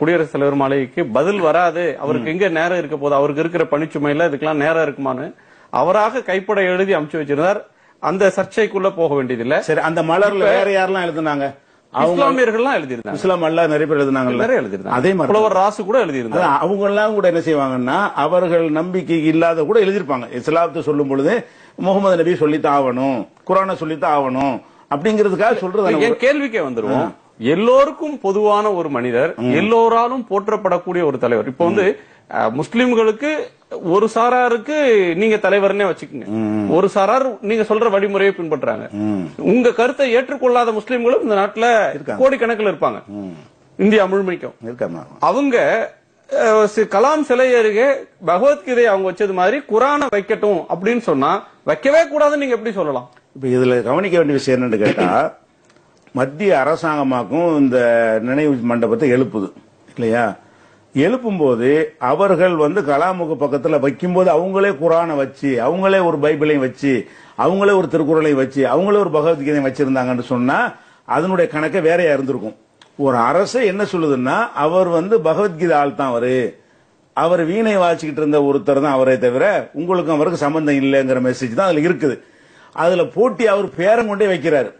குடியரசுத் தலைவர் மாளிகைக்கு பதில் வராது. அவருக்கு எங்க நேரம் இருக்க போது அவருக்கு இருக்கிற பணிச்சுமையில இதுக்கெல்லாம் நேரம் இருக்குமான்னு அவராக கைப்பட எழுதி அமுச்சு வச்சிருந்தார். அந்த சர்ச்சைக்குள்ள போக வேண்டியதில்ல. சரி அந்த மலர்ல வேற யாரெல்லாம் எழுதுனாங்க? இஸ்லாமியர்கள்லாம் எழுதியிருந்தாங்க. இஸ்லாம் அல்ல நிறைய பேர் எழுதுனாங்கல்ல? நிறைய எழுதியிருந்தாங்க. அதே மாதிரி புலவர் ராசு கூட எழுதியிருந்தார் அதான் அவங்க எல்லாம் கூட என்ன செய்வாங்கன்னா அவர்கள் நம்பிக்கை இல்லாத கூட எழுதியிருப்பாங்க. இஸ்லாத்தை சொல்லும் பொழுது முகமது நபி சொல்லித்தான் ஆகணும் குரானை சொல்லித்தான் ஆகணும் அப்படிங்கிறதுக்காக சொல்றது என் கேள்விக்கே வந்துருவோம். எல்லோருக்கும் பொதுவான ஒரு மனிதர் எல்லோராலும் போற்றப்படக்கூடிய ஒரு தலைவர். இப்போ வந்து முஸ்லிம்களுக்கு ஒரு சாராருக்கு நீங்க தலைவர்னே வச்சுக்கோங்க. ஒரு சாரார் நீங்க சொல்ற வழிமுறையை பின்பற்றுறாங்க. உங்க கருத்தை ஏற்றுக்கொள்ளாத முஸ்லிம்களும் இந்த நாட்டுல கோடிக்கணக்கில் இருப்பாங்க. இந்தியா முழுமைக்கும். அவங்க கலாம் சிலை அருகே பகவத்கீதை அவங்க வச்சது மாதிரி குரானை வைக்கட்டும் அப்படின்னு சொன்னா வைக்கவே கூடாதுன்னு நீங்க எப்படி சொல்லலாம்? இப்ப இதுல கவனிக்க வேண்டிய விஷயம் என்னன்னு கேட்டா மத்திய அரசாங்கமாக்கும் இந்த நினைவு மண்டபத்தை எழுப்புது. இல்லையா? எழுப்பும்போது அவர்கள் வந்து கலாமுக பக்கத்தில் வைக்கும்போது அவங்களே குரானை வச்சு அவங்களே ஒரு பைபிளையும் வச்சு அவங்களே ஒரு திருக்குறளையும் வச்சு அவங்களே ஒரு பகவத்கீதையும் வச்சிருந்தாங்கன்னு சொன்னா அதனுடைய கணக்கே வேறையா இருந்திருக்கும். ஒரு அரசு என்ன சொல்லுதுன்னா அவர் வந்து பகவத்கீதை ஆள் தான் அவரு. அவர் வீணை வாசிக்கிட்டு இருந்த ஒருத்தர் தான் அவரே தவிர உங்களுக்கும் அவருக்கு சம்பந்தம் இல்லைங்கிற மெசேஜ் தான் அதுல இருக்குது. அதுல போட்டி அவர் பேரம் கொண்டே வைக்கிறாரு.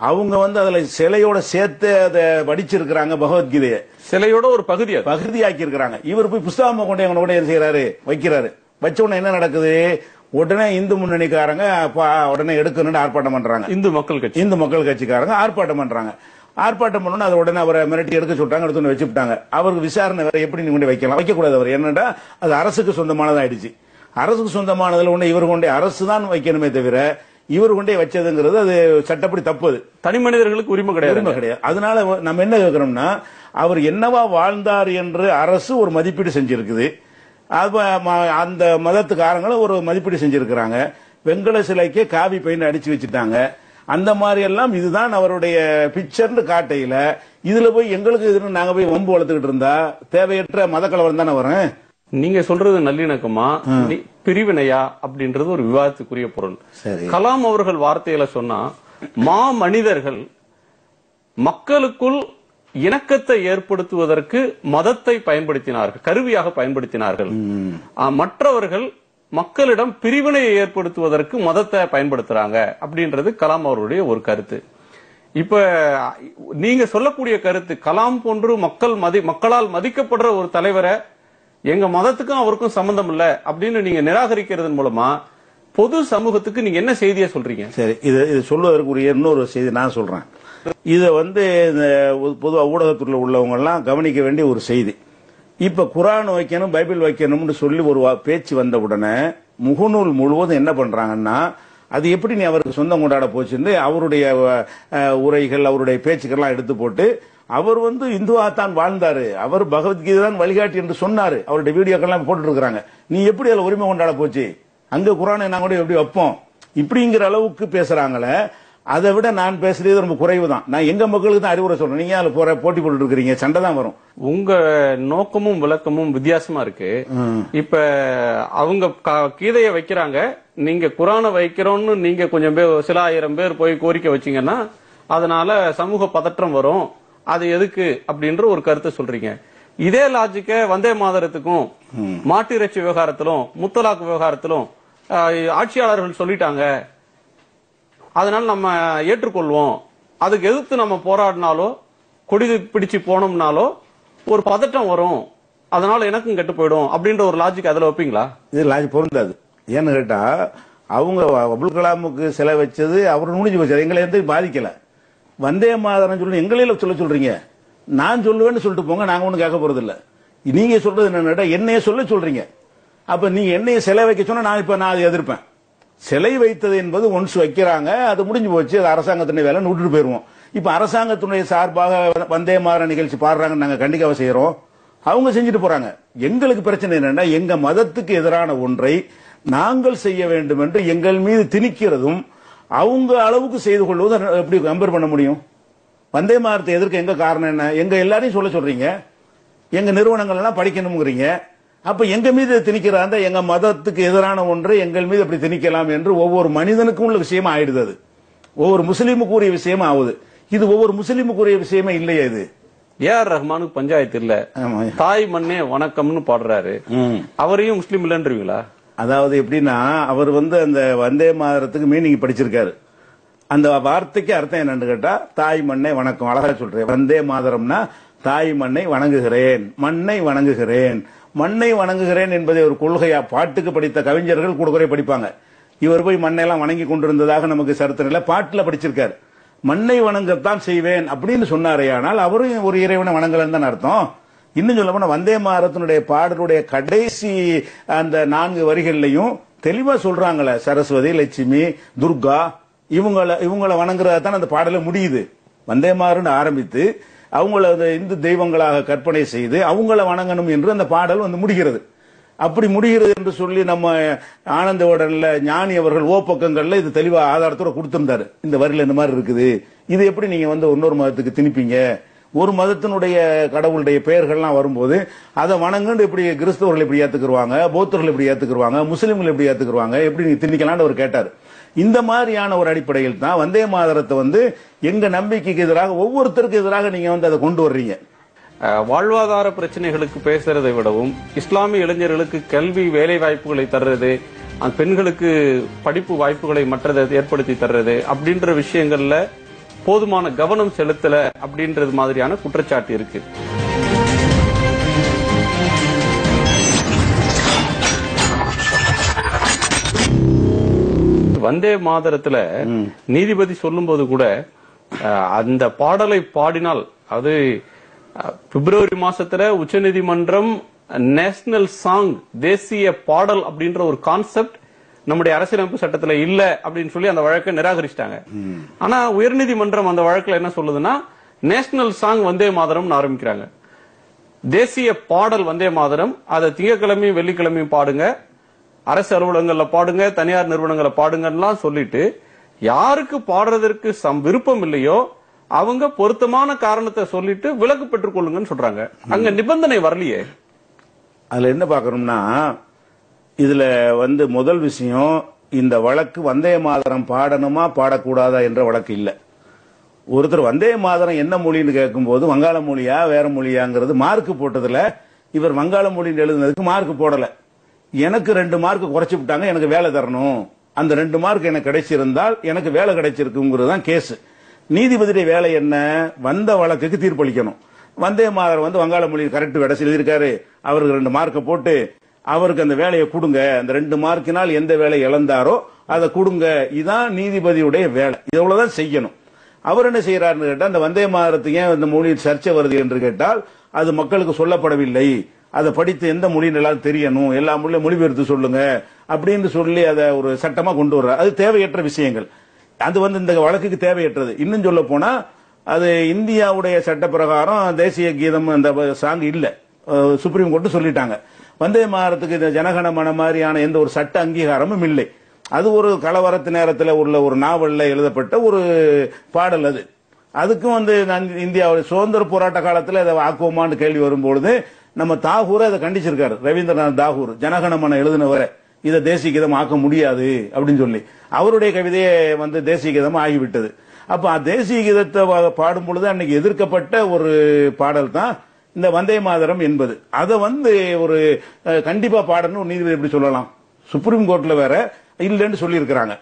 அவங்க வந்து அதுல சிலையோட சேர்த்து அதை படிச்சிருக்கிறாங்க பகவத்கீதையை. சிலையோட ஒரு பகுதி அது. பகுதியாக்கி இருக்கிறாங்க இவர் போய் புஸ்தகமா கொண்டு எங்க என்ன செய்யறாரு வைக்கிறாரு. வச்ச உடனே என்ன நடக்குது? உடனே இந்து முன்னணிக்காரங்க உடனே எடுக்கணும்னு ஆர்ப்பாட்டம் பண்றாங்க. இந்து மக்கள் கட்சி. இந்து மக்கள் கட்சிக்காரங்க ஆர்ப்பாட்டம் பண்றாங்க. ஆர்ப்பாட்டம் பண்ணணும் அதை உடனே அவரை மிரட்டி எடுக்க சொல்லிட்டாங்க எடுத்து வச்சு விட்டாங்க அவருக்கு விசாரணை வேற எப்படி நீங்க கொண்டு வைக்கலாம்? வைக்கக்கூடாது அவர். என்னடா அது அரசுக்கு சொந்தமானதாயிடுச்சு. அரசுக்கு சொந்தமானதுல ஒண்ணு இவர் கொண்டே அரசு தான் வைக்கணுமே தவிர இவர் கொண்டே வச்சதுங்கிறது அது சட்டப்படி தப்பு அது தனி மனிதர்களுக்கு உரிமை கிடையாது. உரிமை கிடையாது. அதனால நம்ம என்ன கேட்கிறோம்னா அவர் என்னவா வாழ்ந்தார் என்று அரசு ஒரு மதிப்பீடு செஞ்சிருக்குது. ம- அந்த மதத்துக்காரங்களும் ஒரு மதிப்பீடு செஞ்சிருக்கிறாங்க. வெங்கல சிலைக்கே காவி பெயிண்ட் அடிச்சு வச்சுட்டாங்க. அந்த மாதிரி எல்லாம் இதுதான் அவருடைய பிக்சர்னு காட்டையில இதுல போய் எங்களுக்கு இதுன்னு நாங்க போய் வம்பு வளர்த்துக்கிட்டு இருந்தா தேவையற்ற மத கலவரம் தானே வரும்? நீங்க சொல்றது நல்லிணக்கமா? பிரிவினையா அப்படின்றது ஒரு விவாதத்துக்குரிய பொருள். கலாம் அவர்கள் வார்த்தையில சொன்னா மா மனிதர்கள் மக்களுக்குள் இணக்கத்தை ஏற்படுத்துவதற்கு மதத்தை பயன்படுத்தினார்கள் கருவியாக பயன்படுத்தினார்கள். மற்றவர்கள் மக்களிடம் பிரிவினையை ஏற்படுத்துவதற்கு மதத்தை பயன்படுத்துறாங்க அப்படின்றது கலாம் அவருடைய ஒரு கருத்து. இப்ப நீங்க சொல்லக்கூடிய கருத்து கலாம் போன்று மக்கள் மதி மக்களால் மதிக்கப்படுற ஒரு தலைவரை எங்க மதத்துக்கும் அவருக்கும் சம்பந்தம் இல்ல அப்படின்னு நீங்க நிராகரிக்கிறதன் மூலமா பொது சமூகத்துக்கு நீங்க என்ன செய்தியை சொல்றீங்க? சரி இது இது சொல்வதற்குரிய இன்னொரு செய்தி நான் சொல்றேன். இதை வந்து இந்த பொதுவாக ஊடகத்துறையில் உள்ளவங்க எல்லாம் கவனிக்க வேண்டிய ஒரு செய்தி. இப்ப குரான் வைக்கணும் பைபிள் வைக்கணும்னு சொல்லி ஒரு வா- பேச்சு வந்த உடனே முகநூல் முழுவதும் என்ன பண்றாங்கன்னா அது எப்படி நீ அவருக்கு சொந்தம் கொண்டாட போச்சுன்னு அவருடைய உரைகள் அவருடைய பேச்சுக்கள்லாம் எடுத்து போட்டு அவர் வந்து இந்துவா தான் வாழ்ந்தாரு. அவர் பகவத்கீதை தான் வழிகாட்டி என்று சொன்னாரு. அவருடைய வீடியோக்கள்லாம் போட்டுருக்காங்க நீ எப்படி அதில் உரிமை கொண்டாட போச்சு? அங்க குரானை நான் கூட எப்படி வைப்போம்? இப்படிங்கிற அளவுக்கு பேசுறாங்களே. அதை விட நான் பேசுறது ரொம்ப குறைவு தான் நான் எங்க மக்களுக்கு தான் அறிவுரை சொல்றேன். நீங்க அதுல போற போட்டி போட்டு இருக்கிறீங்க சண்டை தான் வரும். உங்க நோக்கமும் விளக்கமும் வித்தியாசமா இருக்கு. இப்ப அவங்க கீதையை வைக்கிறாங்க. நீங்க குரானை வைக்கிறோம்னு நீங்க கொஞ்சம் பேர் சில ஆயிரம் பேர் போய் கோரிக்கை வச்சீங்கன்னா அதனால சமூக பதற்றம் வரும். அது எதுக்கு அப்படின்ற ஒரு கருத்தை சொல்றீங்க. இதே லாஜிக்க வந்தே மாதரத்துக்கும் மாட்டு இறைச்சி விவகாரத்திலும் முத்தலாக் விவகாரத்திலும் ஆட்சியாளர்கள் சொல்லிட்டாங்க. அதனால நம்ம ஏற்றுக்கொள்வோம். அதுக்கு எதிர்த்து நம்ம போராடினாலோ கொடி பிடிச்சு போனோம்னாலோ ஒரு பதட்டம் வரும். அதனால எனக்கும் கெட்டு போயிடும் அப்படின்ற ஒரு லாஜிக் அதுல வைப்பீங்களா? இது லாஜிக் பொருந்தாது. ஏன்னு கேட்டா அவங்க அப்துல் கலாமுக்கு சிலை வச்சது அவர் முடிஞ்சு வச்சது எங்களை எந்த பாதிக்கல. வந்தே மாதரம் சொல்லி எங்களையில சொல்ல சொல்றீங்க. நான் சொல்லுவேன்னு சொல்லிட்டு போங்க நாங்க ஒன்றும் கேட்க போறது இல்லை நீங்க சொல்றது என்னன்னா என்னைய சொல்ல சொல்றீங்க. அப்ப நீங்க என்னைய சிலை வைக்க சொன்னா நான் இப்ப நான் அதை எதிர்ப்பேன். சிலை வைத்தது என்பது ஒன்ஸ் வைக்கிறாங்க அது முடிஞ்சு போச்சு அது அரசாங்கத்தினுடைய வேலை விட்டுட்டு போயிருவோம். இப்ப அரசாங்கத்தினுடைய சார்பாக வந்தே மாற நிகழ்ச்சி பாடுறாங்கன்னு நாங்க கண்டிக்காக செய்யறோம். அவங்க செஞ்சுட்டு போறாங்க. எங்களுக்கு பிரச்சனை என்னன்னா எங்க மதத்துக்கு எதிரான ஒன்றை நாங்கள் செய்ய வேண்டும் என்று எங்கள் மீது திணிக்கிறதும் அவங்க அளவுக்கு செய்து கொள்வதும் எப்படி கம்பேர் பண்ண முடியும்? வந்தே மாறத்தை எதிர்க்க எங்க காரணம் என்ன? எங்க எல்லாரையும் சொல்ல சொல்றீங்க. எங்க நிறுவனங்கள் எல்லாம் படிக்கணுங்கிறீங்க அப்ப எங்க மீது திணிக்கிறாங்க எங்க மதத்துக்கு எதிரான ஒன்றை எங்கள் மீது அப்படி திணிக்கலாம் என்று ஒவ்வொரு மனிதனுக்கும் உள்ள விஷயமா ஆயிடுது அது. ஒவ்வொரு முஸ்லீமுக்கு உரிய விஷயமா ஆகுது. இது ஒவ்வொரு முஸ்லீமுக்கு உரிய விஷயமே இல்லையே இது. ஏ ஆர் ரஹ்மானுக்கு பஞ்சாயத்து இல்ல. தாய் மண்ணே வணக்கம்னு பாடுறாரு. அவரையும் முஸ்லீம் இல்லன்றீங்களா? அதாவது எப்படின்னா அவர் வந்து அந்த வந்தே மாதரத்துக்கு மீனிங் படிச்சிருக்காரு. அந்த வார்த்தைக்கு அர்த்தம் என்னன்னு கேட்டா தாய் மண்ணை வணக்கம். அழகா சொல்றேன். வந்தே மாதரம்னா தாய் மண்ணை வணங்குகிறேன். மண்ணை வணங்குகிறேன். மண்ணை வணங்குகிறேன் என்பதை ஒரு கொள்கையா பாட்டுக்கு படித்த கவிஞர்கள் கூட படிப்பாங்க. இவர் போய் மண்ணெல்லாம் வணங்கி கொண்டிருந்ததாக நமக்கு சரித்திரம் பாட்டுல படிச்சிருக்காரு. மண்ணை வணங்கத்தான் செய்வேன் அப்படின்னு சொன்னாரே ஆனால் அவரும் ஒரு இறைவனை வணங்கலன்னு தான் அர்த்தம். இன்னும் சொல்ல போனா வந்தே மாரத்தினுடைய பாடலுடைய கடைசி அந்த நான்கு வரிகள்லையும் தெளிவா சொல்றாங்களே சரஸ்வதி லட்சுமி துர்கா இவங்கள இவங்களை வணங்குறதா தான் அந்த பாடல முடியுது. வந்தே மாறுன்னு ஆரம்பித்து அவங்கள இந்து தெய்வங்களாக கற்பனை செய்து அவங்கள வணங்கணும் என்று அந்த பாடல் வந்து முடிகிறது. அப்படி முடிகிறது என்று சொல்லி நம்ம ஆனந்த உடனில் ஞானி அவர்கள் ஓ பக்கங்கள்ல இது தெளிவா ஆதாரத்தோட கொடுத்திருந்தாரு. இந்த வரியில இந்த மாதிரி இருக்குது. இது எப்படி நீங்க வந்து இன்னொரு மதத்துக்கு திணிப்பீங்க? ஒரு மதத்தினுடைய கடவுளுடைய பெயர்கள்லாம் வரும்போது அதை வணங்குண்டு இப்படி கிறிஸ்தவர்கள் இப்படி ஏத்துக்குருவாங்க பௌத்தர்கள் இப்படி ஏத்துக்குருவாங்க முஸ்லீம்கள் இப்படி ஏத்துக்குருவாங்க எப்படி நீங்க திணிக்கலாம்னு அவர் கேட்டார். இந்த மாதிரியான ஒரு அடிப்படையில் தான் வந்தே மாதரத்தை வந்து எங்க நம்பிக்கைக்கு எதிராக ஒவ்வொருத்தருக்கு எதிராக நீங்க வந்து அதை கொண்டு வர்றீங்க. வாழ்வாதார பிரச்சனைகளுக்கு பேசுறதை விடவும் இஸ்லாமிய இளைஞர்களுக்கு கல்வி வேலை வாய்ப்புகளை தர்றது அந்த பெண்களுக்கு படிப்பு வாய்ப்புகளை மற்றதை ஏற்படுத்தி தர்றது அப்படின்ற விஷயங்கள்ல போதுமான கவனம் செலுத்தல அப்படின்றது மாதிரியான குற்றச்சாட்டு இருக்கு. வந்தே மாதரத்துல நீதிபதி சொல்லும்போது கூட அஹ், அந்த பாடலை பாடினால் அது பிப்ரவரி மாசத்துல உச்சநீதிமன்றம் நேஷனல் சாங் தேசிய பாடல் அப்படின்ற ஒரு கான்செப்ட் நம்முடைய அரசியலமைப்பு சட்டத்துல இல்ல அப்படின்னு சொல்லி அந்த வழக்கை நிராகரிச்சிட்டாங்க. ஆனா உயர்நீதிமன்றம் அந்த வழக்குல என்ன சொல்லுதுன்னா நேஷனல் சாங் வந்தே மாதரம்னு ஆரம்பிக்கிறாங்க. தேசிய பாடல் வந்தே மாதரம் அதை திங்கட்கிழமையும் வெள்ளிக்கிழமையும் பாடுங்க அரசு அலுவலகங்களில் பாடுங்க தனியார் நிறுவனங்களை பாடுங்கலாம் சொல்லிட்டு யாருக்கு பாடுறதற்கு சம் விருப்பம் இல்லையோ அவங்க பொருத்தமான காரணத்தை சொல்லிட்டு விலக்கு பெற்றுக் கொள்ளுங்கன்னு சொல்றாங்க. அங்க நிபந்தனை வரலையே. அதுல என்ன பாக்கணும்னா இதுல வந்து முதல் விஷயம் இந்த வழக்கு வந்தே மாதரம் பாடணுமா பாடக்கூடாதா என்ற வழக்கு இல்ல. ஒருத்தர் வந்தே மாதரம் என்ன மொழின்னு கேட்கும்போது வங்காள மொழியா வேற மொழியாங்கிறது மார்க் போட்டதுல இவர் வங்காள மொழின்னு எழுதுனதுக்கு மார்க் போடல. எனக்கு ரெண்டு மார்க் குறைச்சு விட்டாங்க எனக்கு வேலை தரணும். அந்த ரெண்டு மார்க் எனக்கு கிடைச்சிருந்தால் எனக்கு வேலை கிடைச்சிருக்குங்கிறது தான் கேஸ் நீதிபதியுடைய வேலை என்ன? வந்த வழக்குக்கு தீர்ப்பளிக்கணும். வந்தே மாதர் வந்து வங்காள மொழியில் கரெக்ட் வேலை செய்திருக்காரு அவருக்கு ரெண்டு மார்க்கை போட்டு அவருக்கு அந்த வேலையை கொடுங்க. அந்த ரெண்டு மார்க்கினால் எந்த வேலை இழந்தாரோ அதை கொடுங்க. இதுதான் நீதிபதியுடைய வேலை. இவ்வளவுதான் செய்யணும். அவர் என்ன செய்யறாருன்னு கேட்டால் அந்த வந்தே மாதரத்துக்கு ஏன் இந்த மொழியில் சர்ச்சை வருது என்று கேட்டால் அது மக்களுக்கு சொல்லப்படவில்லை. அதை படித்து எந்த மொழின்னு எல்லாம் தெரியணும் எல்லா மொழியும் மொழிபெயர்த்து சொல்லுங்க அப்படின்னு சொல்லி அதை ஒரு சட்டமா கொண்டு வர்ற அது தேவையற்ற விஷயங்கள். அது வந்து இந்த வழக்குக்கு தேவையற்றது. இன்னும் சொல்ல போனா அது இந்தியாவுடைய சட்ட பிரகாரம் தேசிய கீதம் அந்த சாங் இல்ல. சுப்ரீம் கோர்ட் சொல்லிட்டாங்க. வந்தே மாறத்துக்கு இந்த ஜனகணமன மாதிரியான எந்த ஒரு சட்ட அங்கீகாரமும் இல்லை. அது ஒரு கலவரத்து நேரத்தில் உள்ள ஒரு நாவல்ல எழுதப்பட்ட ஒரு பாடல் அது. அதுக்கும் வந்து நான் இந்தியாவுடைய சுதந்திர போராட்ட காலத்தில் அதை ஆக்குவோமான்னு கேள்வி வரும்பொழுது நம்ம தாகூர் அதை கண்டிச்சிருக்காரு. ரவீந்திரநாத் தாகூர் ஜனகணமன எழுதினவரை இதை தேசிய கீதம் ஆக்க முடியாது அப்படின்னு சொல்லி. அவருடைய கவிதையே வந்து தேசிய கீதம் ஆகிவிட்டது. அப்ப தேசிய கீதத்தை பாடும் பொழுது அன்னைக்கு எதிர்க்கப்பட்ட ஒரு பாடல் தான் இந்த வந்தே மாதரம் என்பது. அதை வந்து ஒரு கண்டிப்பா பாடணும் நீதிபதி எப்படி சொல்லலாம்? சுப்ரீம் கோர்ட்ல வேற இல்லைன்னு சொல்லியிருக்கிறாங்க.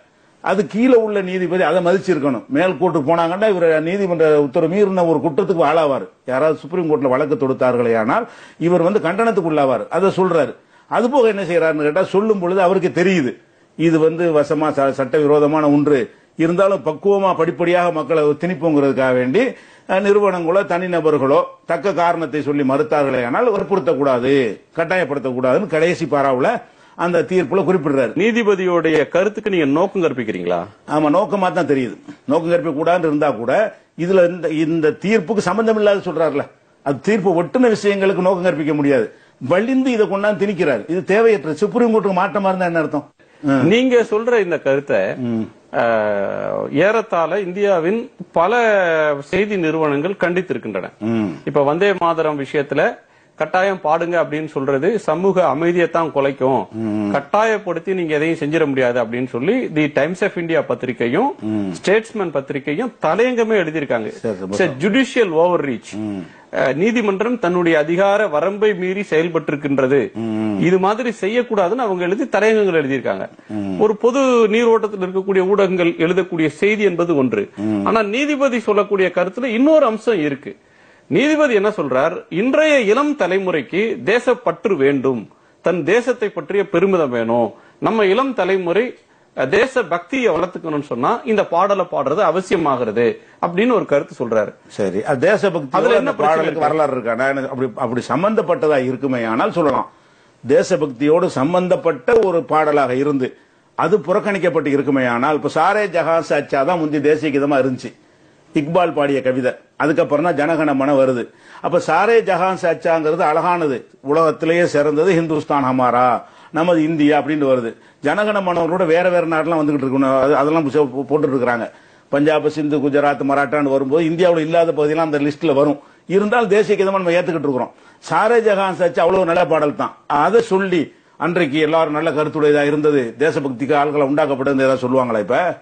அது கீழே உள்ள நீதிபதி அதை மதிச்சிருக்கணும். மேல் கோர்ட்டு போனாங்கன்னா இவர் நீதிமன்ற உத்தரவு மீறின ஒரு குற்றத்துக்கு ஆளாவார். யாராவது சுப்ரீம் கோர்ட்ல வழக்கு தொடுத்தார்களே ஆனால் இவர் வந்து கண்டனத்துக்கு உள்ளாவார். அதை சொல்றாரு. அது போக என்ன செய்யறாருன்னு கேட்டா சொல்லும் பொழுது அவருக்கு தெரியுது. இது வந்து வசமா ச- சட்டவிரோதமான ஒன்று. இருந்தாலும் பக்குவமா படிப்படியாக மக்களை திணிப்புங்கிறதுக்காக வேண்டி நிறுவனங்களோ தனிநபர்களோ தக்க காரணத்தை சொல்லி மறுத்தார்களே ஆனால் வற்புறுத்தக்கூடாது கட்டாயப்படுத்தக்கூடாதுன்னு கடைசி பாராவுல அந்த தீர்ப்புல குறிப்பிடுறாரு. நீதிபதியோடைய கருத்துக்கு நீங்க நோக்கம் கற்பிக்கிறீங்களா? ஆமா நோக்கமா தான் தெரியுது. நோக்கம் கற்பிக்க கூடாதுன்னு இருந்தா கூட இதுல இந்த இந்த தீர்ப்புக்கு சம்பந்தம் இல்லாத சொல்றாருல. அது தீர்ப்பு ஒட்டுன விஷயங்களுக்கு நோக்கம் கற்பிக்க முடியாது. வலிந்து இதை கொண்டாந்து திணிக்கிறார். இது தேவையற்ற சுப்ரீம் கோர்ட்டுக்கு மாற்றமா இருந்தா என்ன அர்த்தம்? நீங்க சொல்ற இந்த கருத்தை ஏறத்தாழ இந்தியாவின் பல செய்தி நிறுவனங்கள் கண்டித்திருக்கின்றன. இப்ப வந்தே மாதரம் விஷயத்துல கட்டாயம் பாடுங்க அப்படின்னு சொல்றது சமூக அமைதியைத்தான் குலைக்கும். கட்டாயப்படுத்தி நீங்க எதையும் செஞ்சிட முடியாது அப்படின்னு சொல்லி தி டைம்ஸ் ஆஃப் இந்தியா பத்திரிகையும் ஸ்டேட்ஸ்மேன் பத்திரிகையும் தலையங்கமே எழுதியிருக்காங்க. ஜுடிஷியல் ஓவர் ரீச் நீதிமன்றம் தன்னுடைய அதிகார வரம்பை மீறி செயல்பட்டிருக்கின்றது. இது மாதிரி செய்யக்கூடாதுன்னு அவங்க எழுதி தலையங்கங்கள் எழுதியிருக்காங்க. ஒரு பொது நீரோட்டத்தில் இருக்கக்கூடிய ஊடகங்கள் எழுதக்கூடிய செய்தி என்பது ஒன்று. ஆனா நீதிபதி சொல்லக்கூடிய கருத்துல இன்னொரு அம்சம் இருக்கு. நீதிபதி என்ன சொல்றார்? இன்றைய இளம் தலைமுறைக்கு தேசப்பற்று வேண்டும். தன் தேசத்தை பற்றிய பெருமிதம் வேணும். நம்ம இளம் தலைமுறை தேச பக்தியை வளர்த்துக்கணும்னு சொன்னா இந்த பாடலை பாடுறது அவசியமாகிறது அப்படின்னு ஒரு கருத்து சொல்றாரு. சரி அதுல என்ன பாடலுக்கு வரலாறு இருக்கா? அப்படி அப்படி சம்பந்தப்பட்டதா இருக்குமே ஆனால் சொல்லலாம். தேசபக்தியோடு சம்பந்தப்பட்ட ஒரு பாடலாக இருந்து அது புறக்கணிக்கப்பட்டு இருக்குமே ஆனால் இப்ப சாரே ஜஹான் சச்சா தான் முந்தி தேசிய கீதமா இருந்துச்சு. இக்பால் பாடிய கவிதை. அதுக்கப்புறம் தான் ஜனகணமன வருது. அப்ப சாரே ஜஹான் சச்சாங்கிறது அழகானது. உலகத்திலேயே சிறந்தது ஹிந்துஸ்தான் ஹமாரா நமது இந்தியா அப்படின்னு வருது. ஜனகணமனவரோட வேற வேற நாடெல்லாம் வந்துகிட்டு இருக்கணும் அது- அதெல்லாம் போட்டுட்டு இருக்கிறாங்க பஞ்சாப் சிந்து குஜராத் மராட்டான்னு வரும்போது இந்தியாவில் இல்லாத பகுதியெல்லாம் அந்த லிஸ்ட்ல வரும். இருந்தால் தேசிய கீதமா நம்ம ஏத்துக்கிட்டு இருக்கிறோம். சாரே ஜஹான் சச் அவ்வளவு நல்ல பாடல் தான். அதை சொல்லி அன்றைக்கு எல்லாரும் நல்ல கருத்துடையதா இருந்தது. தேசபக்திக்கு ஆள்களை உண்டாக்கப்பட்டது ஏதாவது சொல்லுவாங்களா இப்ப?